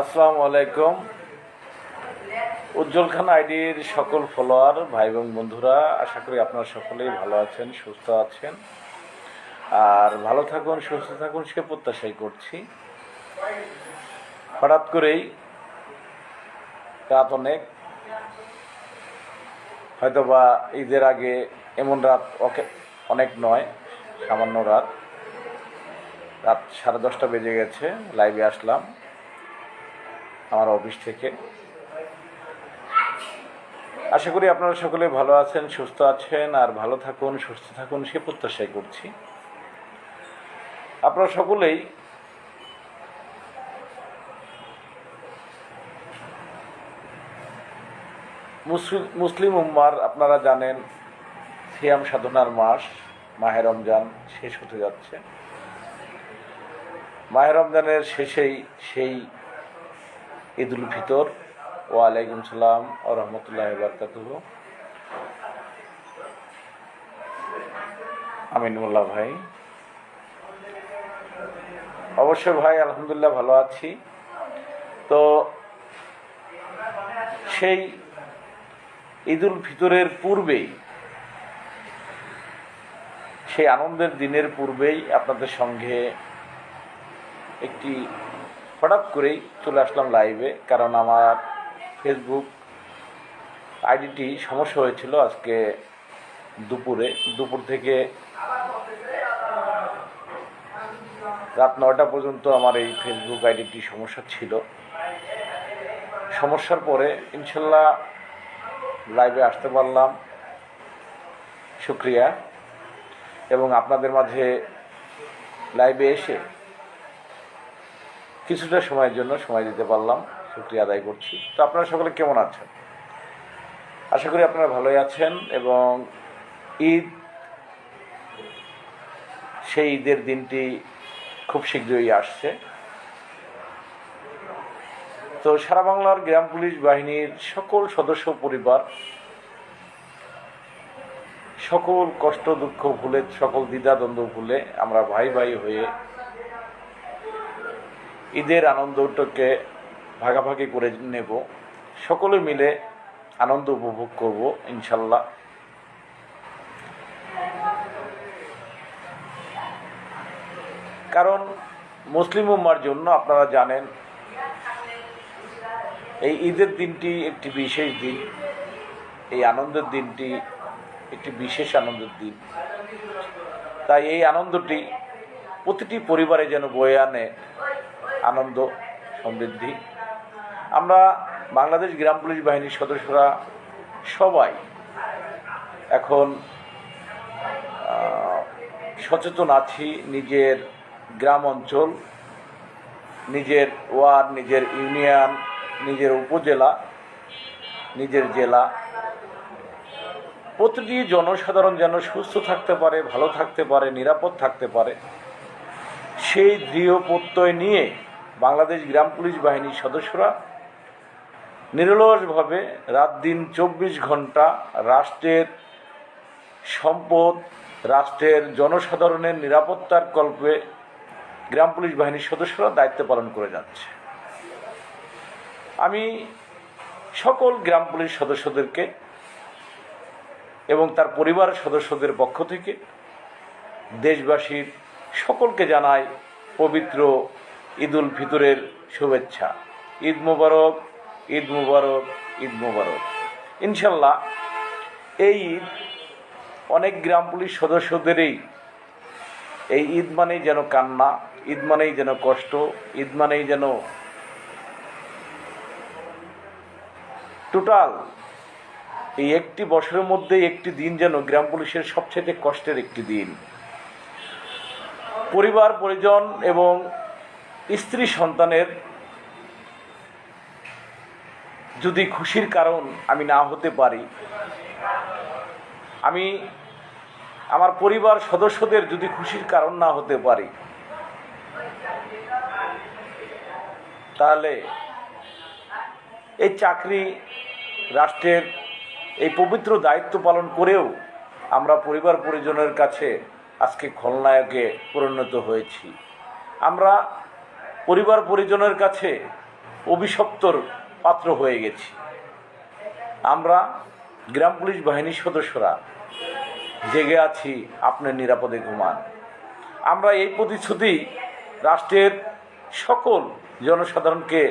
আসসালামু আলাইকুম। উজ্জ্বল খান আইডির সকল ফলোয়ার, ভাই এবং বন্ধুরা, আশা করি আপনারা সকলেই ভালো আছেন, সুস্থ আছেন। আর ভালো থাকুন, সুস্থ থাকুন, সে প্রত্যাশাই করছি। হঠাৎ করেই রাত অনেক। হয়তোবা ঈদের আগে এমন রাত অনেক নয়, সামান্য রাত। রাত সাড়ে দশটা বেজে গেছে, লাইভে আসলাম। আমার অফিস থেকে। আশা করি আপনারা সকলে ভালো আছেন, সুস্থ আছেন, আর ভালো থাকুন, সুস্থ থাকুন, সে প্রত্যাশাই করছি। আপনারা সকলেই মুসলিম উম্মার, আপনারা জানেন, সিয়াম সাধনার মাস, মাহে রমজান শেষ হতে যাচ্ছে। মাহে রমজানের শেষেই সেই ঈদুল ফিতর ওয়ালাইকুম সালাম ও রহমতুল্লাহ বারকাতুহ। আমিনুল্লাহ ভাই। অবশ্যই ভাই, আলহামদুলিল্লাহ ভালো আছি। তো সেই ঈদুল ফিতরের পূর্বেই, সেই আনন্দের দিনের পূর্বেই আপনাদের সঙ্গে একটি হঠাৎ করেই চলে আসলাম লাইভে কারণ আমার ফেসবুক আইডিটি সমস্যা হয়েছিল আজকে দুপুরে। দুপুর থেকে রাত নয়টা পর্যন্ত আমার এই ফেসবুক আইডিটি সমস্যা ছিল। সমস্যার পরে ইনশাল্লাহ লাইভে আসতে পারলাম। শুক্রিয়া। এবং আপনাদের মাঝে লাইভে এসে কিছুটা সময়ের জন্য সময় দিতে পারলাম, শুক্রিয়া আদায় করছি। তো আপনারা সকলে কেমন আছেন? আশা করি আপনারা ভালোই আছেন এবং ঈদ, সেই ঈদের দিনটি খুব শীঘ্রই আসছে। তো সারা বাংলার গ্রাম পুলিশ বাহিনীর সকল সদস্য পরিবার সকল কষ্ট দুঃখ ভুলে, সকল দ্বিধাদ্বন্দ্ব ভুলে আমরা ভাই ভাই হয়ে ঈদের আনন্দটাকে ভাগাভাগি করে নেব। সকলে মিলে আনন্দ উপভোগ করব ইনশাল্লাহ কারণ মুসলিম উম্মার জন্য আপনারা জানেন, এই ঈদের দিনটি একটি বিশেষ দিন। এই আনন্দের দিনটি একটি বিশেষ আনন্দের দিন। তাই এই আনন্দটি প্রতিটি পরিবারে যেন বয়ে আনে। আনন্দ, সমৃদ্ধি। আমরা বাংলাদেশ গ্রাম পুলিশ বাহিনীর সদস্যরা সবাই এখন সচেতন আছি নিজের গ্রাম অঞ্চল, নিজের ওয়ার্ড, নিজের ইউনিয়ন, নিজের উপজেলা, নিজের জেলা। প্রতিটি জনসাধারণ যেন সুস্থ থাকতে পারে, ভালো থাকতে পারে, নিরাপদ থাকতে পারে, সেই দৃঢ় প্রত্যয় নিয়ে বাংলাদেশ গ্রাম পুলিশ বাহিনীর সদস্যরা নিরলসভাবে রাত দিন চব্বিশ ঘণ্টা রাষ্ট্রের সম্পদ, রাষ্ট্রের জনসাধারণের নিরাপত্তার কল্পে গ্রাম পুলিশ বাহিনীর সদস্যরা দায়িত্ব পালন করে যাচ্ছে। আমি সকল গ্রাম পুলিশ সদস্যদেরকে এবং তার পরিবারের সদস্যদের পক্ষ থেকে দেশবাসীর সকলকে জানাই পবিত্র ঈদুল ফিতরের শুভেচ্ছা। ঈদ মুবারক ঈদ মুবারক ঈদ মুবারক। ইনশাল্লাহ এই ঈদ অনেক গ্রাম পুলিশ সদস্যদেরই এই ঈদ মানেই যেন কান্না, ঈদ মানেই যেন কষ্ট, ঈদ মানেই যেন টোটাল এই একটি বছরের মধ্যে একটি দিন যেন গ্রাম পুলিশের সবচেয়ে কষ্টের একটি দিন। পরিবার, পরিজন এবং স্ত্রী সন্তানের যদি খুশির কারণ আমি না হতে পারি, আমি আমার পরিবার সদস্যদের যদি খুশির কারণ না হতে পারি, তাহলে এই চাকরি রাষ্ট্রের এই পবিত্র দায়িত্ব পালন করেও আমরা পরিবার পরিজনের কাছে আজকে খলনায়কে পরিণত হয়েছি। আমরা পরিবার পরিজনের কাছে অভিশপ্তর পাত্র হয়ে গেছি। আমরা গ্রাম পুলিশ বাহিনীর সদস্যরা জেগে আছি আপনার নিরাপদে ঘুমান। আমরা এই প্রতিশ্রুতি রাষ্ট্রের সকল জনসাধারণকে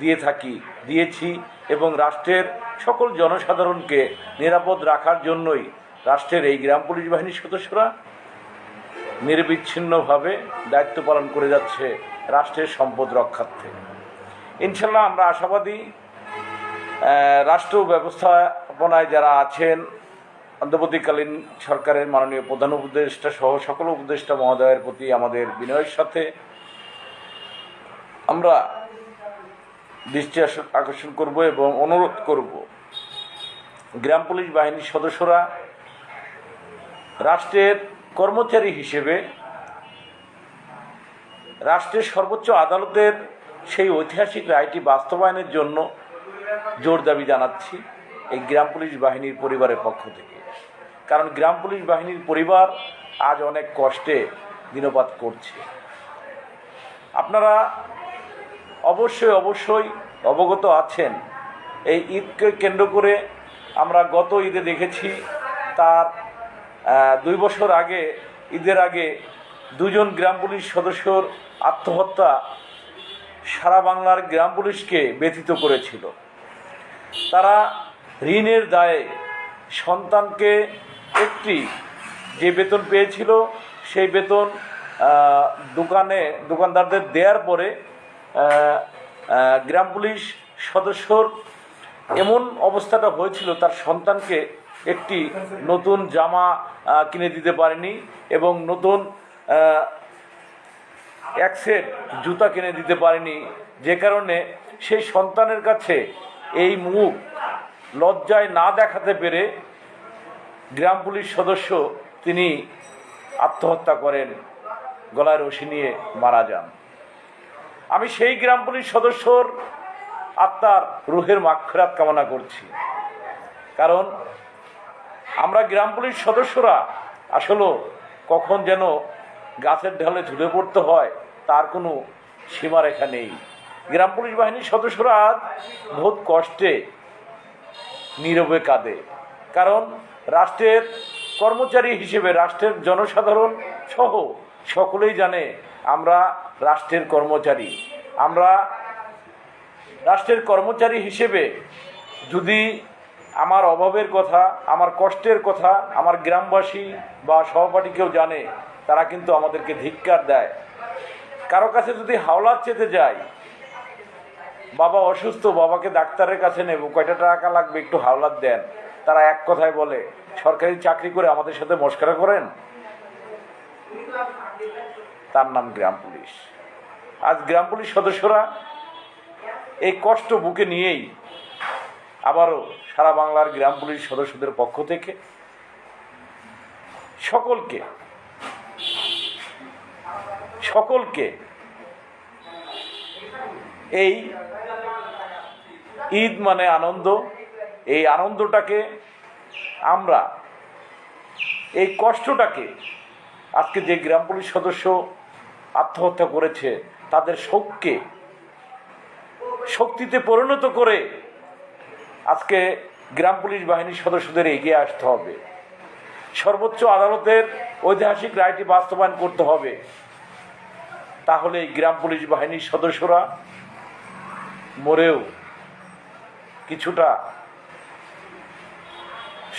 দিয়ে থাকি, দিয়েছি এবং রাষ্ট্রের সকল জনসাধারণকে নিরাপদ রাখার জন্যই রাষ্ট্রের এই গ্রাম পুলিশ বাহিনীর সদস্যরা নিরবিচ্ছিন্নভাবে দায়িত্ব পালন করে যাচ্ছে। রাষ্ট্রের সম্পদ রক্ষার্থে। ইনশাল্লাহ আমরা আশাবাদী রাষ্ট্র ব্যবস্থাপনায় যারা আছেন, অন্তর্বর্তীকালীন সরকারের মাননীয় প্রধান উপদেষ্টা সহ সকল উপদেষ্টা মহোদয়ের প্রতি আমাদের বিনয়ের সাথে আমরা দৃষ্টি আকর্ষণ করব এবং অনুরোধ করব গ্রাম পুলিশ বাহিনীর সদস্যরা রাষ্ট্রের কর্মচারী হিসেবে রাষ্ট্রের সর্বোচ্চ আদালতের সেই ঐতিহাসিক রায়টি বাস্তবায়নের জন্য জোর দাবি জানাচ্ছি এই গ্রাম পুলিশ বাহিনীর পরিবারের পক্ষ থেকে। কারণ গ্রাম পুলিশ বাহিনীর পরিবার আজ অনেক কষ্টে দিনপাত করছে। আপনারা অবশ্যই অবশ্যই অবগত আছেন। এই ঈদকে কেন্দ্র করে আমরা গত ঈদে দেখেছি, তার দুই বছর আগে, ঈদের আগে দুজন গ্রাম পুলিশ সদস্যর আত্মহত্যা সারা বাংলার গ্রাম পুলিশকে ব্যথিত করেছিল। তারা ঋণের দায়ে সন্তানকে একটি যে বেতন পেয়েছিল, সেই বেতন দোকানে, দোকানদারদের দেওয়ার পরে গ্রাম পুলিশ সদস্যর এমন অবস্থাটা হয়েছিল, তার সন্তানকে একটি নতুন জামা কিনে দিতে পারেনি এবং নতুন এক সেট জুতা কিনে দিতে পারেনি। যে কারণে সেই সন্তানের কাছে এই মুখ লজ্জায় না দেখাতে পেরে গ্রাম পুলিশ সদস্য তিনি আত্মহত্যা করেন, গলায় রশি নিয়ে মারা যান। আমি সেই গ্রাম পুলিশ সদস্যর আত্মার রুহের মাক্ষরাত কামনা করছি। কারণ আমরা গ্রাম পুলিশ সদস্যরা আসলে কখন যেন গাছের ঢালে ঝুলে পড়তে হয়, তার কোনো সীমারেখা নেই। গ্রাম পুলিশ বাহিনীর সদস্যরা আজ বহুত কষ্টে, নীরবে কাঁদে। কারণ রাষ্ট্রের কর্মচারী হিসেবে রাষ্ট্রের জনসাধারণ সহ সকলেই জানে, আমরা রাষ্ট্রের কর্মচারী। আমরা রাষ্ট্রের কর্মচারী হিসেবে যদি আমার অভাবের কথা, আমার কষ্টের কথা, আমার গ্রামবাসী বা সহপাঠী কেউ জানে তারা কিন্তু আমাদেরকে ধিক্কার দেয়। কারও কাছে যদি হাওলাত চেতে যায়, বাবা অসুস্থ, বাবাকে ডাক্তারের কাছে নেব, কয়টা টাকা লাগবে একটু হাওলাত দেন। তারা এক কথায় বলে, সরকারি চাকরি করে আমাদের সাথে মস্করা করেন? তার নাম গ্রাম পুলিশ। আজ গ্রাম পুলিশ সদস্যরা এই কষ্ট বুকে নিয়েই আবারও সারা বাংলার গ্রাম পুলিশ সদস্যদের পক্ষ থেকে সকলকে সকলকে এই ঈদ মানে আনন্দ। এই আনন্দটাকে আমরা, এই কষ্টটাকে আজকে যে গ্রাম পুলিশ সদস্য আত্মহত্যা করেছে, তাদের শোককে শক্তিতে পরিণত করে আজকে গ্রাম পুলিশ বাহিনীর সদস্যদের এগিয়ে আসতে হবে। সর্বোচ্চ আদালতের ঐতিহাসিক রায়টি বাস্তবায়ন করতে হবে। তাহলে এই গ্রাম পুলিশ বাহিনীর সদস্যরা মরেও কিছুটা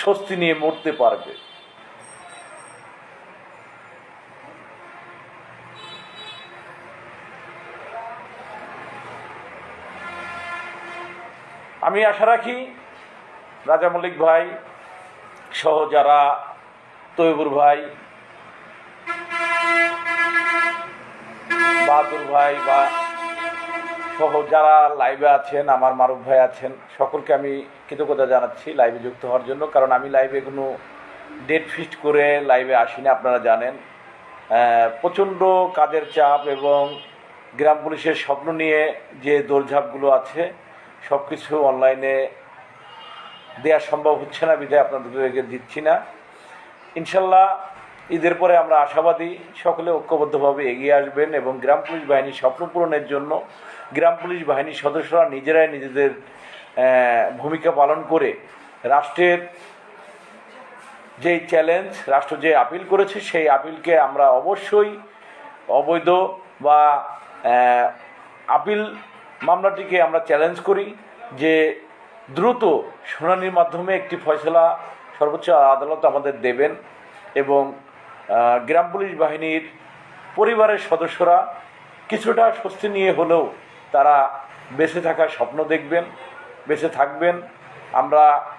স্বস্তি নিয়ে মরতে পারবে। আমি আশা রাখি রাজা মল্লিক ভাই সহ যারা তৈবুর ভাই বাহাদুর ভাই বা সহ যারা লাইভে আছেন, আমার মারুফ ভাই আছেন, সকলকে আমি কৃতজ্ঞতা জানাচ্ছি লাইভে যুক্ত হওয়ার জন্য। কারণ আমি লাইভে কোনো ডেট ফিক্সড করে লাইভে আসিনি, আপনারা জানেন। প্রচণ্ড কাজের চাপ এবং গ্রাম পুলিশের স্বপ্ন নিয়ে যে দৌড়ঝাঁপগুলো আছে সব কিছু অনলাইনে দেওয়া সম্ভব হচ্ছে না বিধায় আপনাদেরকে দিচ্ছি না। ইনশাল্লাহ ঈদের পরে আমরা আশাবাদী সকলে ঐক্যবদ্ধভাবে এগিয়ে আসবেন এবং গ্রাম পুলিশ বাহিনীর স্বপ্ন পূরণের জন্য গ্রাম পুলিশ বাহিনীর সদস্যরা নিজেরাই নিজেদের ভূমিকা পালন করে রাষ্ট্রের যেই চ্যালেঞ্জ, রাষ্ট্র যে আপিল করেছে, সেই আপিলকে আমরা অবশ্যই অবৈধ বা আপিল মামলাটিকে আমরা চ্যালেঞ্জ করি যে দ্রুত শুনানির মাধ্যমে একটি ফয়সলা সর্বোচ্চ আদালত আমাদের দেবেন এবং গ্রাম পুলিশ বাহিনীর পরিবারের সদস্যরা কিছুটা স্বস্তি নিয়ে হলেও তারা বেঁচে থাকার স্বপ্ন দেখবেন, বেঁচে থাকবেন। আমরা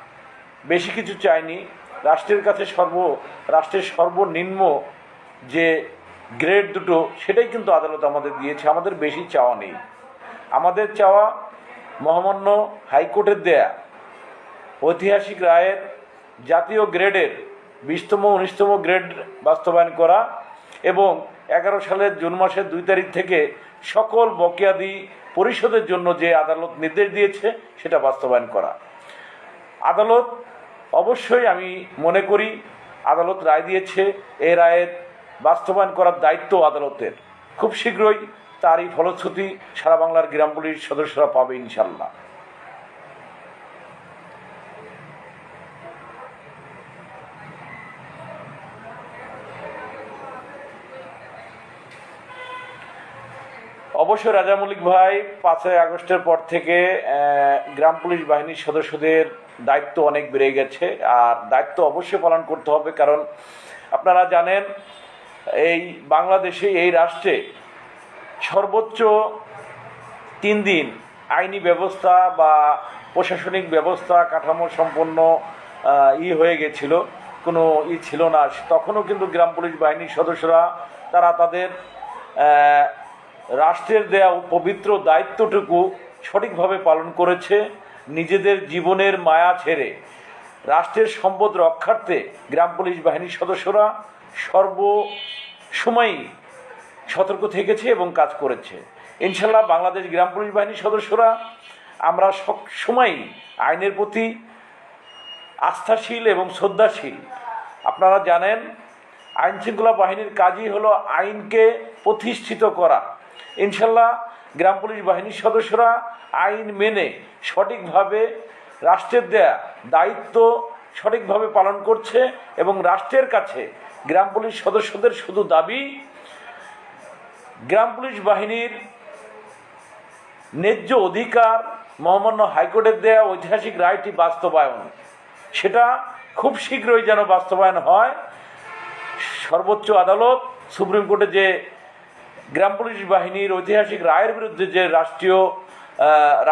বেশি কিছু চাইনি। রাষ্ট্রের কাছে সর্ব, রাষ্ট্রের সর্বনিম্ন যে গ্রেড দুটো, সেটাই কিন্তু আদালত আমাদের দিয়েছে। আমাদের বেশি চাওয়া নেই। আমাদের চাওয়া মহামান্য হাইকোর্টের দেয়া। ঐতিহাসিক রায়ের জাতীয় গ্রেডের বিশতম, উনিশতম গ্রেড বাস্তবায়ন করা এবং এগারো সালের জুন মাসের দুই তারিখ থেকে সকল বকেয়াদি পরিশোধের জন্য যে আদালত নির্দেশ দিয়েছে, সেটা বাস্তবায়ন করা। আদালত, অবশ্যই আমি মনে করি, আদালত রায় দিয়েছে, এই রায়ের বাস্তবায়ন করার দায়িত্ব আদালতের। খুব শীঘ্রই তারই ফলশ্রুতি সারা বাংলার গ্রাম পুলিশ সদস্যরা পাবে ইনশাল্লাহ অবশ্য রাজা মল্লিক ভাই পাঁচই আগস্টের পর থেকে গ্রাম পুলিশ বাহিনীর সদস্যদের দায়িত্ব অনেক বেড়ে গেছে। আর দায়িত্ব অবশ্যই পালন করতে হবে, কারণ আপনারা জানেন, এই বাংলাদেশে, এই রাষ্ট্রে সর্বোচ্চ তিন দিন আইনি ব্যবস্থা বা প্রশাসনিক ব্যবস্থা কাঠামো সম্পন্ন ই হয়ে গেছিল, কোনো ই ছিল না। তখনও কিন্তু গ্রাম পুলিশ বাহিনীর সদস্যরা, তারা তাদের রাষ্ট্রের দেয়া পবিত্র দায়িত্বটুকু সঠিকভাবে পালন করেছে, নিজেদের জীবনের মায়া ছেড়ে। রাষ্ট্রের সম্পদ রক্ষার্থে গ্রাম পুলিশ বাহিনীর সদস্যরা সর্ব সময়ই সতর্ক থেকেছে এবং কাজ করেছে। ইনশাল্লাহ বাংলাদেশ গ্রাম পুলিশ বাহিনীর সদস্যরা আমরা সব সময়ই আইনের প্রতি আস্থাশীল এবং শ্রদ্ধাশীল। আপনারা জানেন আইন শৃঙ্খলা বাহিনীর কাজই হলো আইনকে প্রতিষ্ঠিত করা। ইনশাল্লাহ গ্রাম পুলিশ বাহিনীর সদস্যরা আইন মেনে সঠিকভাবে রাষ্ট্রের দেয়া দায়িত্ব সঠিকভাবে পালন করছে এবং রাষ্ট্রের কাছে গ্রাম পুলিশ সদস্যদের শুধু দাবি, গ্রাম পুলিশ বাহিনীর ন্যায্য অধিকার মহামান্য হাইকোর্টের দেয়া ঐতিহাসিক রায়টি বাস্তবায়ন। সেটা খুব শীঘ্রই যেন বাস্তবায়ন হয়। সর্বোচ্চ আদালত, সুপ্রিম কোর্টে যে গ্রাম পুলিশ বাহিনীর ঐতিহাসিক রায়ের বিরুদ্ধে যে রাষ্ট্রীয়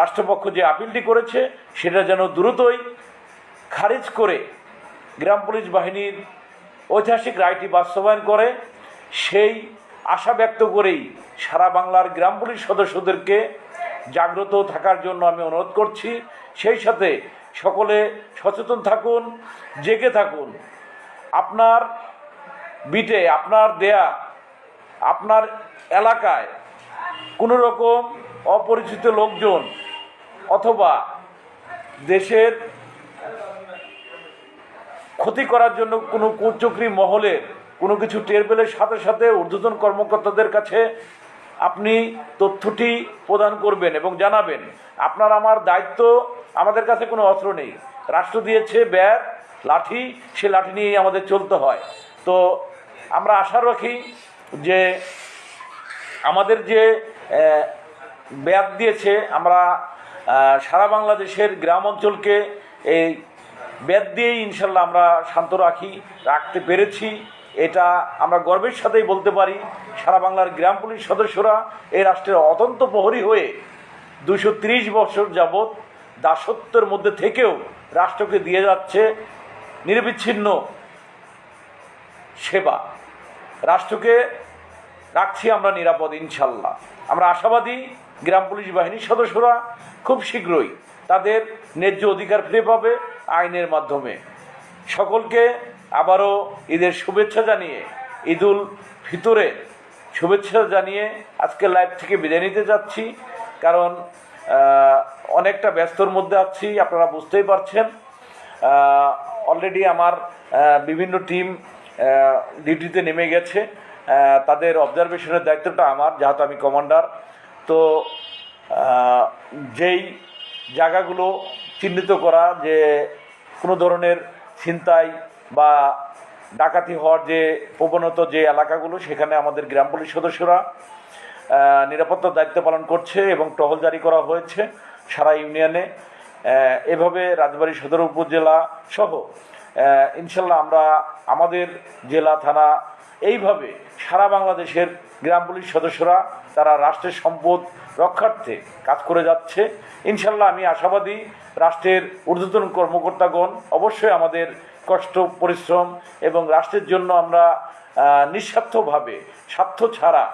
রাষ্ট্রপক্ষ যে আপিলটি করেছে, সেটা যেন দ্রুতই খারিজ করে গ্রাম পুলিশ বাহিনীর ঐতিহাসিক রায়টি বাস্তবায়ন করে, সেই আশা ব্যক্ত করেই সারা বাংলার গ্রাম পুলিশ সদস্যদেরকে জাগ্রত থাকার জন্য আমি অনুরোধ করছি। সেই সাথে সকলে সচেতন থাকুন, জেগে থাকুন। আপনার বিটে, আপনার দেয়া, আপনার এলাকায় কোনো রকম অপরিচিত লোকজন অথবা দেশের ক্ষতি করার জন্য কোনো কুচক্রী মহলের কোনো কিছু টের পেলে সাথে সাথে ঊর্ধ্বতন কর্মকর্তাদের কাছে আপনি তথ্যটি প্রদান করবেন এবং জানাবেন। আপনার আমার দায়িত্ব, আমাদের কাছে কোনো অস্ত্র নেই। রাষ্ট্র দিয়েছে ব্যাগ লাঠি, সে লাঠি নিয়েই আমাদের চলতে হয়। তো আমরা আশা রাখি যে আমাদের যে ব্যাগ দিয়েছে, আমরা সারা বাংলাদেশের গ্রাম অঞ্চলকে এই ব্যাগ দিয়েই ইনশাল্লাহ আমরা শান্ত রাখি, রাখতে পেরেছি। এটা আমরা গর্বের সাথেই বলতে পারি। সারা বাংলার গ্রাম পুলিশ সদস্যরা এই রাষ্ট্রের অতন্ত প্রহরী হয়ে দুশো বছর যাবৎ দাসত্বের মধ্যে থেকেও রাষ্ট্রকে দিয়ে যাচ্ছে নিরবিচ্ছিন্ন সেবা। রাষ্ট্রকে রাখছি আমরা নিরাপদ, ইনশাল্লাহ। আমরা আশাবাদী গ্রাম পুলিশ বাহিনীর সদস্যরা খুব শীঘ্রই তাদের ন্যায্য অধিকার ফিরে পাবে আইনের মাধ্যমে। সকলকে আবারও ঈদের শুভেচ্ছা জানিয়ে ঈদুল ফিতরে শুভেচ্ছা জানিয়ে আজকে লাইভ থেকে বিদায় নিতে যাচ্ছি। কারণ অনেকটা ব্যস্তর মধ্যে আছি, আপনারা বুঝতেই পারছেন। অলরেডি আমার বিভিন্ন টিম ডিউটিতে নেমে গেছে। তাদের অবজারভেশনের দায়িত্বটা আমার, যেহেতু আমি কমান্ডার তো যেই জায়গাগুলো চিহ্নিত করা যে কোনো ধরনের ছিনতাই বা ডাকাতি হওয়ার যে প্রবণত যে এলাকাগুলো, সেখানে আমাদের গ্রাম পুলিশ সদস্যরা নিরাপত্তার দায়িত্ব পালন করছে এবং টহল জারি করা হয়েছে সারা ইউনিয়নে। এভাবে রাজবাড়ী সদর উপজেলা সহ ইনশাল্লাহ আমরা আমাদের জেলা, থানা এইভাবে সারা বাংলাদেশের গ্রাম পুলিশ সদস্যরা তারা রাষ্ট্রের সম্পদ রক্ষার্থে কাজ করে যাচ্ছে। ইনশাল্লাহ আমি আশাবাদী রাষ্ট্রের ঊর্ধ্বতন কর্মকর্তাগণ অবশ্যই আমাদের কষ্ট, পরিশ্রম এবং রাষ্ট্রের জন্য আমরা নিঃস্বার্থভাবে স্বার্থ ছাড়া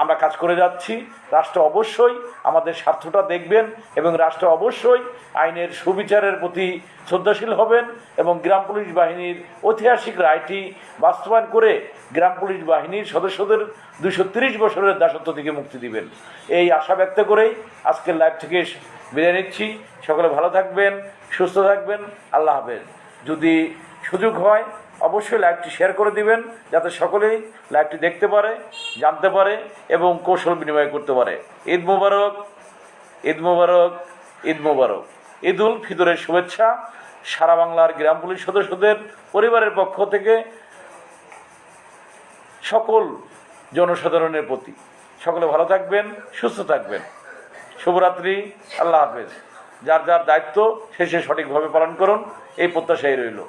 আমরা কাজ করে যাচ্ছি। রাষ্ট্র অবশ্যই আমাদের স্বার্থটা দেখবেন এবং রাষ্ট্র অবশ্যই আইনের সুবিচারের প্রতি শ্রদ্ধাশীল হবেন এবং গ্রাম পুলিশ বাহিনীর ঐতিহাসিক রায়টি বাস্তবায়ন করে গ্রাম পুলিশ বাহিনীর সদস্যদের দুশো তিরিশ বছরের দাসত্ব থেকে মুক্তি দিবেন। এই আশা ব্যক্ত করেই আজকের লাইভ থেকে বিদায় নিচ্ছি। সকলে ভালো থাকবেন, সুস্থ থাকবেন। আল্লাহ হাফেজ। যদি সুযোগ হয় অবশ্যই লাইভটি শেয়ার করে দিবেন, যাতে সকলেই লাইভটি দেখতে পারে, জানতে পারে এবং কৌশল বিনিময় করতে পারে। ঈদ মুবারক, ঈদ মোবারক ঈদ মোবারক। ঈদ উল ফিতরের শুভেচ্ছা সারা বাংলার গ্রাম পুলিশ সদস্যদের, পরিবারের পক্ষ থেকে সকল জনসাধারণের প্রতি। সকলে ভালো থাকবেন, সুস্থ থাকবেন। শুভরাত্রি, আল্লাহ হাফেজ। যার যার দায়িত্ব, সে সে সঠিকভাবে পালন করুন, এই প্রত্যাশাই রইল।